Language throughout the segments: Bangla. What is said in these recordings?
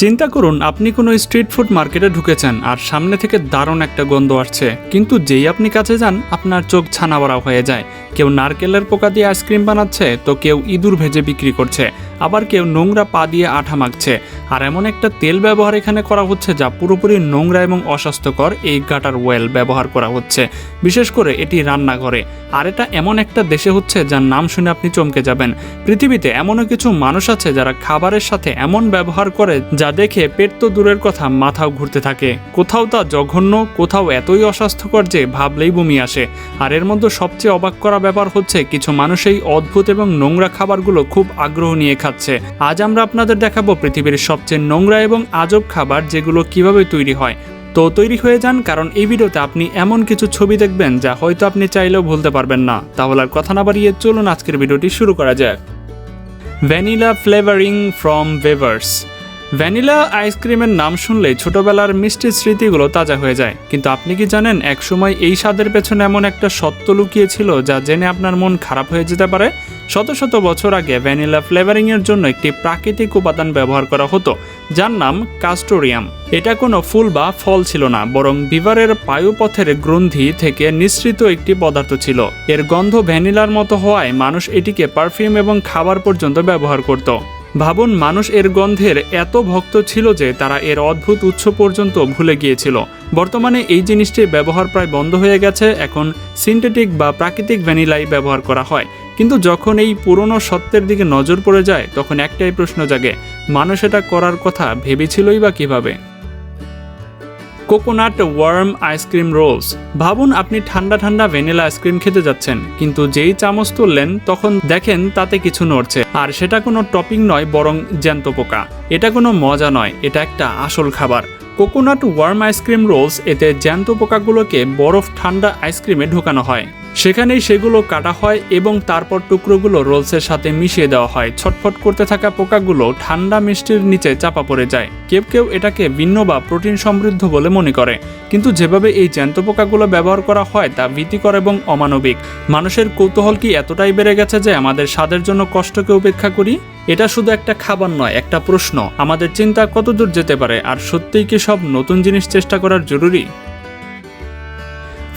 চিন্তা করুন, আপনি কোনো স্ট্রিট ফুড মার্কেটে ঢুকেছেন আর সামনে থেকে দারুণ একটা গন্ধ আসছে। কিন্তু যেই আপনি কাছে যান, আপনার চোখ ছানা বড়া হয়ে যায়। কেউ নারকেলের পোকা দিয়ে আইসক্রিম বানাচ্ছে, তো কেউ ইঁদুর ভেজে বিক্রি করছে। আবার কেউ নোংরা পা দিয়ে আঠা মাখছে। আর এমন একটা তেল ব্যবহার এখানে করা হচ্ছে যা পুরোপুরি নোংরা এবং অস্বাস্থ্যকর এই গাটার ওয়েল ব্যবহার করা হচ্ছে। বিশেষ করে এটি রান্নাঘরে। আর এটা এমন একটা দেশে হচ্ছে যার নাম শুনে আপনি চমকে যাবেন। পৃথিবীতে এমনও কিছু মানুষ আছে যারা খাবারের সাথে এমন ব্যবহার করে যা দেখে পেট তো দূরের কথা, মাথাও ঘুরতে থাকে। কোথাও তা জঘন্য, কোথাও এতই অস্বাস্থ্যকর যে ভাবলেই বমি আসে। আর এর মধ্যে সবচেয়ে অবাক করা ব্যাপার হচ্ছে কিছু মানুষ এই অদ্ভুত এবং নোংরা খাবারগুলো খুব আগ্রহ নিয়ে খাচ্ছে। আজ আমরা আপনাদের দেখাবো পৃথিবীর সবচেয়ে নোংরা এবং আজব খাবার যেগুলো কীভাবে তৈরি হয়। তো তৈরি হয়ে যান, কারণ এই ভিডিওতে আপনি এমন কিছু ছবি দেখবেন যা হয়তো আপনি চাইলেও ভুলতে পারবেন না। তাহলে আর কথা না বাড়িয়ে চলুন আজকের ভিডিওটি শুরু করা যাক। ভ্যানিলা ফ্লেভারিং ফ্রম ভেভার্স ভ্যানিলা আইসক্রিমের নাম শুনলেই ছোটবেলার মিষ্টি স্মৃতিগুলো তাজা হয়ে যায়। কিন্তু আপনি কি জানেন, একসময় এই স্বাদের পেছনে এমন একটা সত্য লুকিয়ে ছিল যা জেনে আপনার মন খারাপ হয়ে যেতে পারে? শত শত বছর আগে ভ্যানিলা ফ্লেভারিংয়ের জন্য একটি প্রাকৃতিক উপাদান ব্যবহার করা হতো। যার নাম কাস্টোরিয়াম। এটা কোনো ফুল বা ফল ছিল না, বরং বিভারের পায়ুপথের গ্রন্থি থেকে নিঃসৃত একটি পদার্থ ছিল। এর গন্ধ ভ্যানিলার মতো হওয়ায় মানুষ এটিকে পারফিউম এবং খাবার পর্যন্ত ব্যবহার করত। ভাবুন, মানুষ এর গন্ধের এত ভক্ত ছিল যে তারা এর অদ্ভুত উৎস পর্যন্ত ভুলে গিয়েছিল। বর্তমানে এই জিনিসটির ব্যবহার প্রায় বন্ধ হয়ে গেছে। এখন সিনথেটিক বা প্রাকৃতিক ভ্যানিলাই ব্যবহার করা হয়। কিন্তু যখন এই পুরনো সত্যের দিকে নজর পড়ে যায়, তখন একটাই প্রশ্ন জাগে, মানুষ এটা করার কথা ভেবেছিলই বা কীভাবে? Coconut worm ice cream rolls. ভাবুন, আপনি ঠান্ডা ঠান্ডা ভ্যানিলা আইসক্রিম খেতে যাচ্ছেন, কিন্তু যেই চামচ তুললেন, তখন দেখেন তাতে কিছু নড়ছে। আর সেটা কোনো টপিং নয়, বরং জ্যান্ত পোকা। এটা কোনো মজা নয়, এটা একটা আসল খাবার। কোকোনাট ওয়ার্ম আইসক্রিম রোলস, এতে জ্যান্ত পোকাগুলোকে বরফ ঠান্ডা আইসক্রিমে ঢোকানো হয়। সেখানেই সেগুলো কাটা হয় এবং তারপর টুকরোগুলো রোলসের সাথে মিশিয়ে দেওয়া হয়। ছটফট করতে থাকা পোকাগুলো ঠান্ডা মিষ্টির নিচে চাপা পড়ে যায়। কেউ কেউ এটাকে ভিন্ন বা প্রোটিন সমৃদ্ধ বলে মনে করে। কিন্তু যেভাবে এই জ্যান্ত পোকাগুলো ব্যবহার করা হয় তা ভীতিকর এবং অমানবিক। মানুষের কৌতূহল কি এতটাই বেড়ে গেছে যে আমাদের স্বাদের জন্য কষ্টকে উপেক্ষা করি? এটা শুধু একটা খাবার নয়, একটা প্রশ্ন। আমাদের চিন্তা কতদূর যেতে পারে? আর সত্যিই কি সব নতুন জিনিস চেষ্টা করার জরুরি?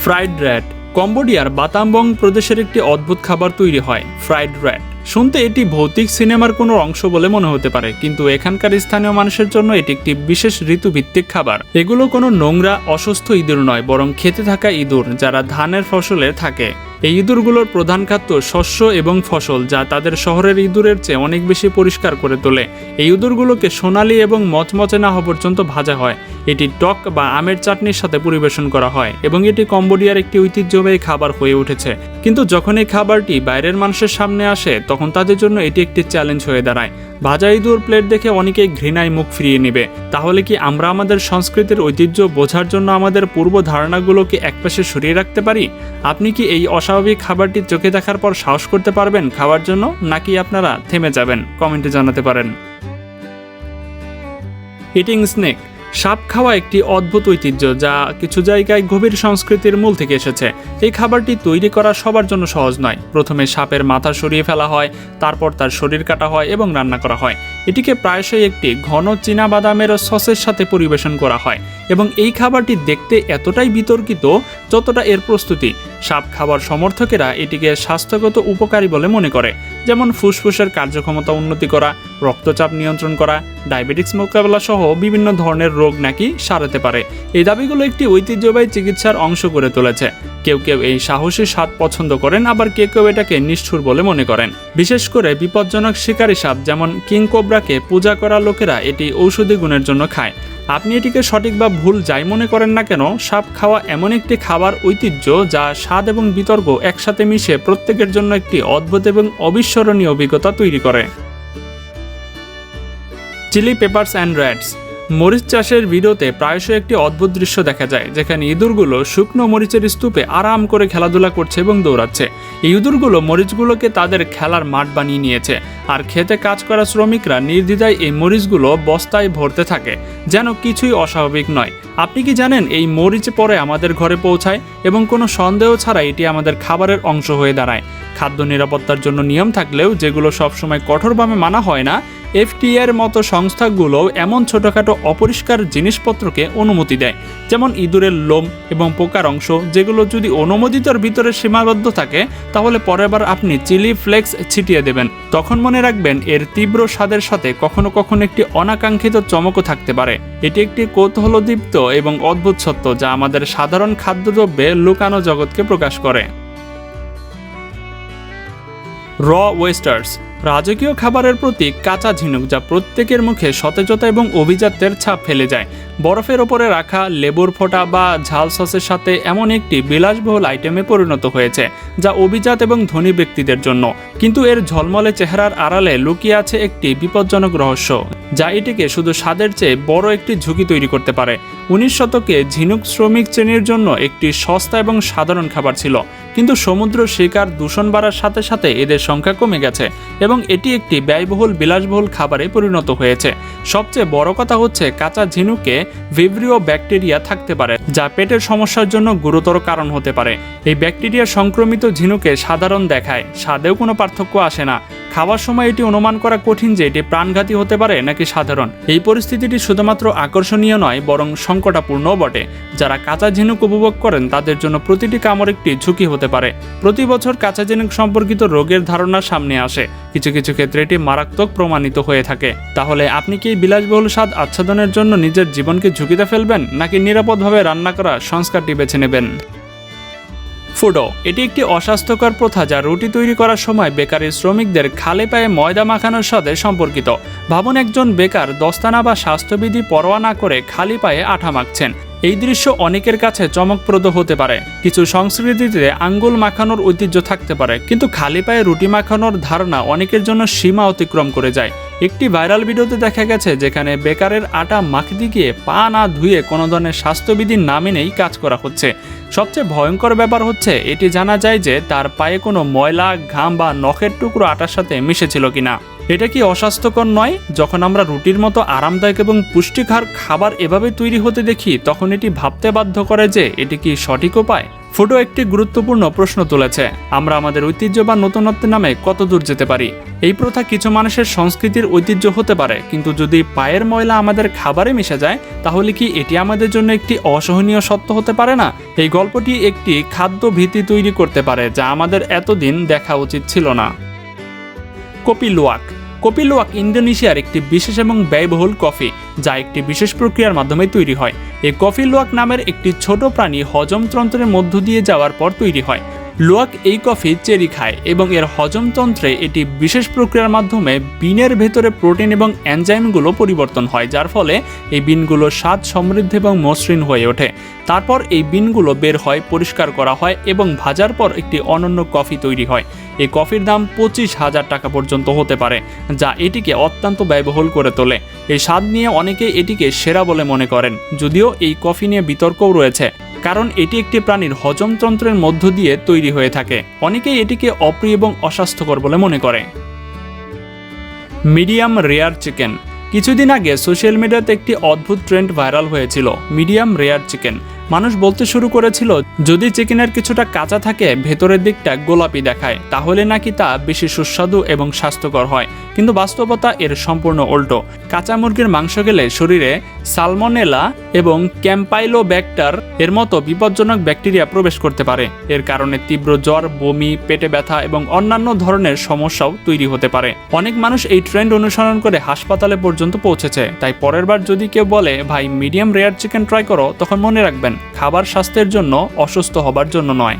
ফ্রাইড র্যাট কম্বোডিয়ার বাতামবং প্রদেশের একটি অদ্ভুত খাবার তৈরি হয় ফ্রাইড র্যাট শুনতে এটি ভৌতিক সিনেমার কোনো অংশ বলে মনে হতে পারে, কিন্তু এখানকার স্থানীয় মানুষের জন্য এটি একটি বিশেষ ঋতুভিত্তিক খাবার। এগুলো কোনো নোংরা, অসুস্থ ইঁদুর নয়, বরং খেতে থাকা ইঁদুর, যারা ধানের ফসলে থাকে। এই ইঁদুরগুলোর প্রধান খাদ্য শস্য এবং ফসল, যা তাদের শহরের ইঁদুরের চেয়ে অনেক বেশি পরিষ্কার করে তোলে। এই ইঁদুরগুলোকে সোনালি এবং মচমচে না হওয়া পর্যন্ত ভাজা হয়। এটি টক বা আমের চাটনির সাথে পরিবেশন করা হয় এবং এটি কম্বোডিয়ার একটি ঐতিহ্যবাহী খাবার হয়ে উঠেছে। কিন্তু যখন এই খাবারটি বাইরের মানুষের সামনে আসে, তখন তাদের জন্য এটি একটি চ্যালেঞ্জ হয়ে দাঁড়ায়। ভাজা ইঁদুর প্লেট দেখে অনেকেই ঘৃণায় মুখ ফিরিয়ে নেবে। তাহলে কি আমরা আমাদের সংস্কৃতির ঐতিহ্য বোঝার জন্য আমাদের পূর্ব ধারণাগুলোকে একপাশে সরিয়ে রাখতে পারি? আপনি কি এই অস্বাভাবিক খাবারটি চোখে দেখার পর সাহস করতে পারবেন খাওয়ার জন্য নাকি আপনারা থেমে যাবেন? কমেন্টে জানাতে পারেন। ইটিং স্নেক সাপ খাওয়া একটি অদ্ভুত ঐতিহ্য যা কিছু জায়গায় গভীর সংস্কৃতির মূল থেকে এসেছে। এই খাবারটি তৈরি করা সবার জন্য সহজ নয়। প্রথমে সাপের মাথা সরিয়ে ফেলা হয়, তারপর তার শরীর কাটা হয় এবং রান্না করা হয়। এটিকে প্রায়শই একটি ঘন চীনা বাদামের সসের সাথে পরিবেশন করা হয় এবং এই খাবারটি দেখতে এতটাই বিতর্কিত যতটা এর প্রস্তুতি। সাপ খাবার সমর্থকেরা এটিকে স্বাস্থ্যগত উপকারী বলে মনে করে, যেমন ফুসফুসের কার্যক্ষমতা উন্নতি করা, রক্তচাপ নিয়ন্ত্রণ করা ডায়াবেটিক্স মোকাবেলা সহ বিভিন্ন ধরনের রোগ নাকি সারাতে পারে। এই দাবিগুলো একটি ঐতিহ্যবাহী চিকিৎসার অংশ করে তুলেছে। কেউ কেউ এই সাহসী স্বাদ পছন্দ করেন, আবার কেউ কেউ এটাকে নিষ্ঠুর বলে মনে করেন। বিশেষ করে বিপজ্জনক শিকারী সাপ, যেমন কিং কোবরাকে পূজা করা লোকেরা এটি ঔষধি গুণের জন্য খায়। আপনি এটিকে সঠিক বা ভুল যাই মনে করেন না কেন, সাপ খাওয়া এমন একটি খাবার ঐতিহ্য যা স্বাদ এবং বিতর্ক একসাথে মিশে প্রত্যেকের জন্য একটি অদ্ভুত এবং অবিস্মরণীয় অভিজ্ঞতা তৈরি করে। চিলি পেপারস অ্যান্ড র্যাটস মরিচ চাষের ভিডিওতে প্রায়শই একটি অদ্ভুত দৃশ্য দেখা যায়, যেখানে ইঁদুরগুলো শুকনো মরিচের স্তূপে আরাম করে খেলাধুলা করছে এবং দৌড়াচ্ছে। এই ইঁদুরগুলো মরিচগুলোকে তাদের খেলার মাঠ বানিয়ে নিয়েছে, আর খেতে কাজ করা শ্রমিকরা নির্দ্বিধায় এই মরিচগুলো বস্তায় ভরতে থাকে, যেন কিছুই অস্বাভাবিক নয়। আপনি কি জানেন এই মরিচ পরে আমাদের ঘরে পৌঁছায় এবং কোনো সন্দেহ ছাড়া এটি আমাদের খাবারের অংশ হয়ে দাঁড়ায়? খাদ্য নিরাপত্তার জন্য নিয়ম থাকলেও যেগুলো সবসময় কঠোরভাবে মানা হয় না এফটিএ এর মতো সংস্থাগুলো এমন ছোটখাটো অপরিষ্কার জিনিসপত্রকে অনুমতি দেয়, যেমন ইঁদুরের লোম এবং পোকার অংশ, যেগুলো যদি অনুমোদিতর ভিতরে সীমাবদ্ধ থাকে, তাহলে পরের বার আপনি চিলি ফ্লেক্স ছিটিয়ে দেবেন। তখন মনে রাখবেন এর তীব্র স্বাদের সাথে কখনো কখনো একটি অনাকাঙ্ক্ষিত চমকও থাকতে পারে। এটি একটি কৌতূহলদীপ্ত এবং অদ্ভুত সত্য যা আমাদের সাধারণ খাদ্যদ্রব্যে লুকানো জগৎকে প্রকাশ করে। র ওয়েস্টার্স রাজকীয় খাবারের প্রতি কাঁচা ঝিনুক যা প্রত্যেকের মুখে সতেজতা এবং অভিজাত্যের ছাপ ফেলে যায়। বরফের ওপরে রাখা লেবুর ফোঁটা বা ঝাল সসের সাথে এমন একটি বিলাসবহুল আইটেমে পরিণত হয়েছে, যা অভিজাত এবং ধনী ব্যক্তিদের জন্য। কিন্তু এর ঝলমলে চেহারার আড়ালে লুকিয়ে আছে একটি বিপজ্জনক রহস্য, যা এটিকে শুধু স্বাদের চেয়ে বড় একটি ঝুঁকি তৈরি করতে পারে। উনিশ শতকে ঝিনুক শ্রমিক শ্রেণির জন্য একটি সস্তা এবং সাধারণ খাবার ছিল। কিন্তু সমুদ্র শিকার দূষণ বাড়ার সাথে সাথে এদের সংখ্যা কমে গেছে এবং এটি একটি ব্যয়বহুল, বিলাসবহুল খাবারে পরিণত হয়েছে। সবচেয়ে বড় কথা হচ্ছে কাঁচা ঝিনুকে ভিব্রিও ব্যাকটেরিয়া থাকতে পারে, যা পেটের সমস্যার জন্য গুরুতর কারণ হতে পারে। এই ব্যাকটেরিয়া সংক্রমিত ঝিনুকে সাধারণ দেখায়, স্বাদেও কোনো পার্থক্য আসে না। খাওয়ার সময় এটি অনুমান করা কঠিন যে এটি প্রাণঘাতী হতে পারে নাকি সাধারণ। এই পরিস্থিতিটি শুধুমাত্র আকর্ষণীয় নয়, বরং সংকটাপূর্ণও বটে। যারা কাঁচা ঝিনুক উপভোগ করেন, তাদের জন্য প্রতিটি কামড় একটি ঝুঁকি হতে পারে। প্রতি বছর কাঁচা ঝিনুক সম্পর্কিত রোগের ধারণা সামনে আসে। কিছু কিছু ক্ষেত্রে এটি মারাত্মক প্রমাণিত হয়ে থাকে। তাহলে আপনি কি বিলাসবহুল স্বাদ আচ্ছাদনের জন্য নিজের জীবনকে ঝুঁকিতে ফেলবেন, নাকি নিরাপদভাবে রান্না করা সংস্কারটি বেছে নেবেন? ফুডো, এটি একটি অস্বাস্থ্যকর প্রথা যা রুটি তৈরি করার সময় বেকারি শ্রমিকদের খালে পায়ে ময়দা মাখানোর সাথে সম্পর্কিত। ভাবুন একজন বেকার দস্তানা বা স্বাস্থ্যবিধি পরোয়া না করে খালি পায়ে আঠা মাখছেন। এই দৃশ্য অনেকের কাছে চমকপ্রদ হতে পারে। কিছু সংস্কৃতিতে আঙ্গুল মাখানোর ঐতিহ্য থাকতে পারে, কিন্তু খালি পায়ে রুটি মাখানোর ধারণা অনেকের জন্য সীমা অতিক্রম করে যায়। একটি ভাইরাল ভিডিওতে দেখা গেছে যেখানে বেকারের আটা মাখতে গিয়ে পা না ধুয়ে কোনো ধরনের স্বাস্থ্যবিধি না মেনেই কাজ করা হচ্ছে। সবচেয়ে ভয়ঙ্কর ব্যাপার হচ্ছে, এটি জানা যায় যে তার পায়ে কোনো ময়লা, ঘাম বা নখের টুকরো আটার সাথে মিশেছিল কিনা। এটা কি অস্বাস্থ্যকর নয়? যখন আমরা রুটির মতো আরামদায়ক এবং পুষ্টিকর খাবার এভাবে তৈরি হতে দেখি, তখন এটি ভাবতে বাধ্য করে যে এটি কি সঠিক উপায়? ফুটো একটি গুরুত্বপূর্ণ প্রশ্ন তুলেছে। আমরা আমাদের ঐতিহ্য বা নতুনত্বের নামে কত দূর যেতে পারি? এই প্রথা কিছু মানুষের সংস্কৃতির ঐতিহ্য হতে পারে, কিন্তু যদি পায়ের ময়লা আমাদের খাবারে মিশে যায়, তাহলে কি এটি আমাদের জন্য একটি অসহনীয় সত্য হতে পারে না? এই গল্পটি একটি খাদ্য ভীতি তৈরি করতে পারে, যা আমাদের এতদিন দেখা উচিত ছিল না। কপি লুয়াক কপি লুয়াক ইন্দোনেশিয়ার একটি বিশেষ এবং ব্যয়বহুল কফি, যা একটি বিশেষ প্রক্রিয়ার মাধ্যমে তৈরি হয়। এই কফি লুয়াক নামের একটি ছোট প্রাণী হজমতন্ত্রের মধ্য দিয়ে যাওয়ার পর তৈরি হয়। লুয়াক এই কফি চেরি খায় এবং এর হজমতন্ত্রে এটি বিশেষ প্রক্রিয়ার মাধ্যমে বিনের ভেতরে প্রোটিন এবং এনজাইমগুলো পরিবর্তন হয়, যার ফলে এই বিনগুলো স্বাদ, সমৃদ্ধ এবং মসৃণ হয়ে ওঠে। তারপর এই বিনগুলো বের হয়, পরিষ্কার করা হয় এবং ভাজার পর একটি অনন্য কফি তৈরি হয়। এই কফির দাম পঁচিশ হাজার টাকা পর্যন্ত হতে পারে, যা এটিকে অত্যন্ত ব্যয়বহুল করে তোলে। এই স্বাদ নিয়ে অনেকে এটিকে সেরা বলে মনে করেন, যদিও এই কফি নিয়ে বিতর্কও রয়েছে। কারণ এটি একটি প্রাণীর হজমতন্ত্রের মধ্য দিয়ে তৈরি হয়ে থাকে। অনেকেই এটিকে অপ্রিয় এবং অস্বাস্থ্যকর বলে মনে করে। Medium rare chicken. কিছুদিন আগে সোশ্যাল মিডিয়াতে একটি অদ্ভুত ট্রেন্ড ভাইরাল হয়েছিল। Medium rare chicken. মানুষ বলতে শুরু করেছিল, যদি চিকেনের কিছুটা কাঁচা থাকে, ভেতরের দিকটা গোলাপি দেখায়, তাহলে নাকি তা বেশি সুস্বাদু এবং স্বাস্থ্যকর হয়। কিন্তু বাস্তবতা এর সম্পূর্ণ উল্টো। কাঁচা মুরগির মাংস গেলে শরীরে সালমনেলা এবং ক্যাম্পাইলো ব্যাক্টার এর মতো বিপজ্জনক ব্যাকটেরিয়া প্রবেশ করতে পারে। এর কারণে তীব্র জ্বর, বমি, পেটে ব্যথা এবং অন্যান্য ধরনের সমস্যাও তৈরি হতে পারে। অনেক মানুষ এই ট্রেন্ড অনুসরণ করে হাসপাতালে পর্যন্ত পৌঁছেছে। তাই পরের বার যদি কেউ বলে, ভাই, মিডিয়াম রেয়ার চিকেন ট্রাই করো, তখন মনে রাখবেন খাবার স্বাস্থ্যের জন্য অসুস্থ হবার জন্য নয়।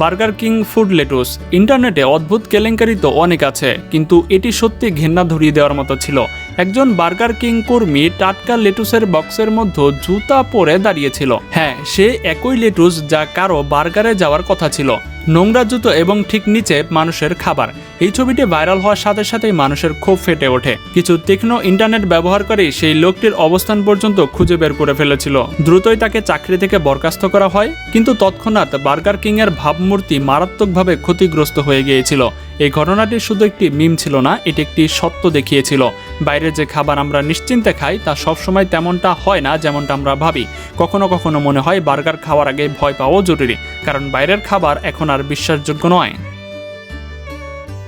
বার্গার কিং ফুড লেটুস ইন্টারনেটে অদ্ভুত কেলেঙ্কারি তো অনেক আছে, কিন্তু এটি সত্যি ঘেন্না ধরিয়ে দেওয়ার মতো ছিল। একজন বার্গার কিং কর্মী টাটকা লেটুসের বক্সের মধ্যে জুতা পরে দাঁড়িয়েছিল। হ্যাঁ সে একই লেটুস যা কারও বার্গারে যাওয়ার কথা ছিল। নোংরা জুতো এবং ঠিক নিচে মানুষের খাবার। এই ছবিটি ভাইরাল হওয়ার সাথে সাথেই মানুষের ক্ষোভ ফেটে ওঠে। কিছু তীক্ষ্ণ ইন্টারনেট ব্যবহারকারী সেই লোকটির অবস্থান পর্যন্ত খুঁজে বের করে ফেলেছিল। দ্রুতই তাকে চাকরি থেকে বরখাস্ত করা হয়, কিন্তু তৎক্ষণাৎ বার্গার কিং এর ভাবমূর্তি মারাত্মকভাবে ক্ষতিগ্রস্ত হয়ে গিয়েছিল। এই ঘটনাটি শুধু একটি মিম ছিল না, এটি একটি সত্য দেখিয়েছিল। বাইরে যে খাবার আমরা নিশ্চিন্তে খাই, তা সবসময় তেমনটা হয় না যেমনটা আমরা ভাবি। কখনো কখনো মনে হয় বার্গার খাওয়ার আগে ভয় পাওয়াও জরুরি, কারণ বাইরের খাবার এখন আর বিশ্বাসযোগ্য নয়।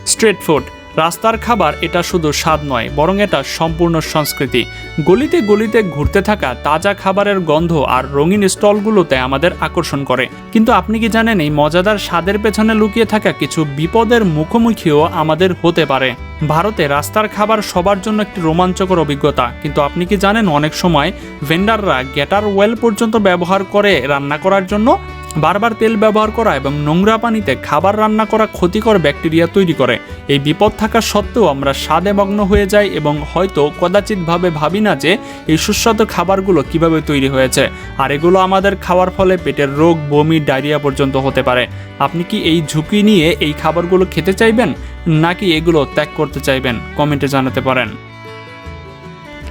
স্ট্রিট ফুড রাস্তার খাবার এটা শুধু স্বাদ নয়, বরং এটা সম্পূর্ণ সংস্কৃতি। গলিতে গলিতে ঘুরতে থাকা তাজা খাবারের গন্ধ আর রঙিন স্টলগুলোতে আমাদের আকর্ষণ করে। কিন্তু আপনি কি জানেন এই মজাদার স্বাদের পেছনে লুকিয়ে থাকা কিছু বিপদের মুখোমুখিও আমাদের হতে পারে? ভারতে রাস্তার খাবার সবার জন্য একটি রোমাঞ্চকর অভিজ্ঞতা, কিন্তু আপনি কি জানেন অনেক সময় ভেন্ডাররা গ্যাটার ওয়েল পর্যন্ত ব্যবহার করে রান্না করার জন্য বারবার তেল ব্যবহার করা এবং নোংরা পানিতে খাবার রান্না করা ক্ষতিকর ব্যাকটেরিয়া তৈরি করে। এই বিপদ থাকা সত্ত্বেও আমরা স্বাদে মগ্ন হয়ে যাই এবং হয়তো কদাচিৎভাবে ভাবি না যে এই সুস্বাদু খাবারগুলো কীভাবে তৈরি হয়েছে। আর এগুলো আমাদের খাওয়ার ফলে পেটের রোগ, বমি, ডায়রিয়া পর্যন্ত হতে পারে। আপনি কি এই ঝুঁকি নিয়ে এই খাবারগুলো খেতে চাইবেন? নাকি এগুলো ত্যাগ করতে চাইবেন? কমেন্টে জানাতে পারেন।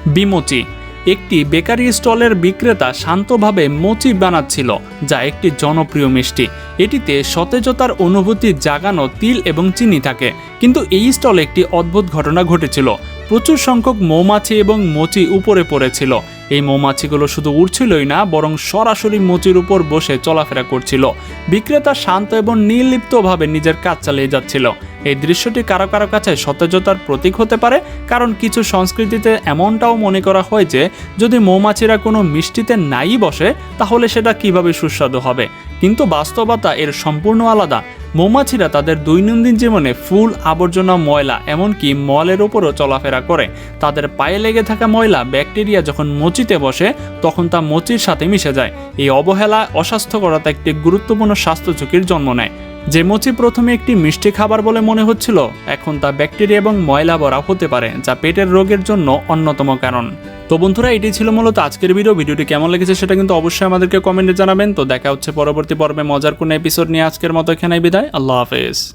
বিমোচি একটি বেকারি স্টলের বিক্রেতা শান্তভাবে মোচি বানাচ্ছিল, যা একটি জনপ্রিয় মিষ্টি। এটিতে সতেজতার অনুভূতি জাগানো তিল এবং চিনি থাকে। কিন্তু এই স্টলে একটি অদ্ভুত ঘটনা ঘটেছিল। প্রচুর সংখ্যক মৌমাছি এবং মোচি উপরে পড়েছিল। এই মৌমাছিগুলো শুধু উড়ছিলই না, বরং সরাসরি মোচির উপর বসে চলাফেরা করছিল। বিক্রেতা শান্ত এবং নির্লিপ্তভাবে নিজের কাজ চালিয়ে যাচ্ছিল। এই দৃশ্যটি কারও কারও কাছে সতেজতার প্রতীক হতে পারে, কারণ কিছু সংস্কৃতিতে এমনটাও মনে করা হয় যে, যদি মৌমাছিরা কোনো মিষ্টিতে নাই বসে, তাহলে সেটা কীভাবে সুস্বাদু হবে? কিন্তু বাস্তবতা এর সম্পূর্ণ আলাদা। মৌমাছিরা তাদের দৈনন্দিন জীবনে ফুল, আবর্জনা, ময়লা, এমনকি মলের ওপরও চলাফেরা করে। তাদের পায়ে লেগে থাকা ময়লা, ব্যাকটেরিয়া যখন মচিতে বসে, তখন তা মচির সাথে মিশে যায়। এই অবহেলা অস্বাস্থ্যকরতা একটি গুরুত্বপূর্ণ স্বাস্থ্য ঝুঁকির জন্ম নেয়। যে মুচি প্রথমে একটি মিষ্টি খাবার বলে মনে হচ্ছিল, এখন তা ব্যাকটেরিয়া এবং ময়লা ভরা হতে পারে, যা পেটের রোগের জন্য অন্যতম কারণ। তো বন্ধুরা এটি ছিল মূলত আজকের ভিডিও। ভিডিওটি কেমন লেগেছে সেটা কিন্তু অবশ্যই আমাদেরকে কমেন্টে জানাবেন। তো দেখা হচ্ছে পরবর্তী পর্বে মজার কোনো এপিসোড নিয়ে আজকের মতো এখানে বিদায়। আল্লাহ হাফেজ।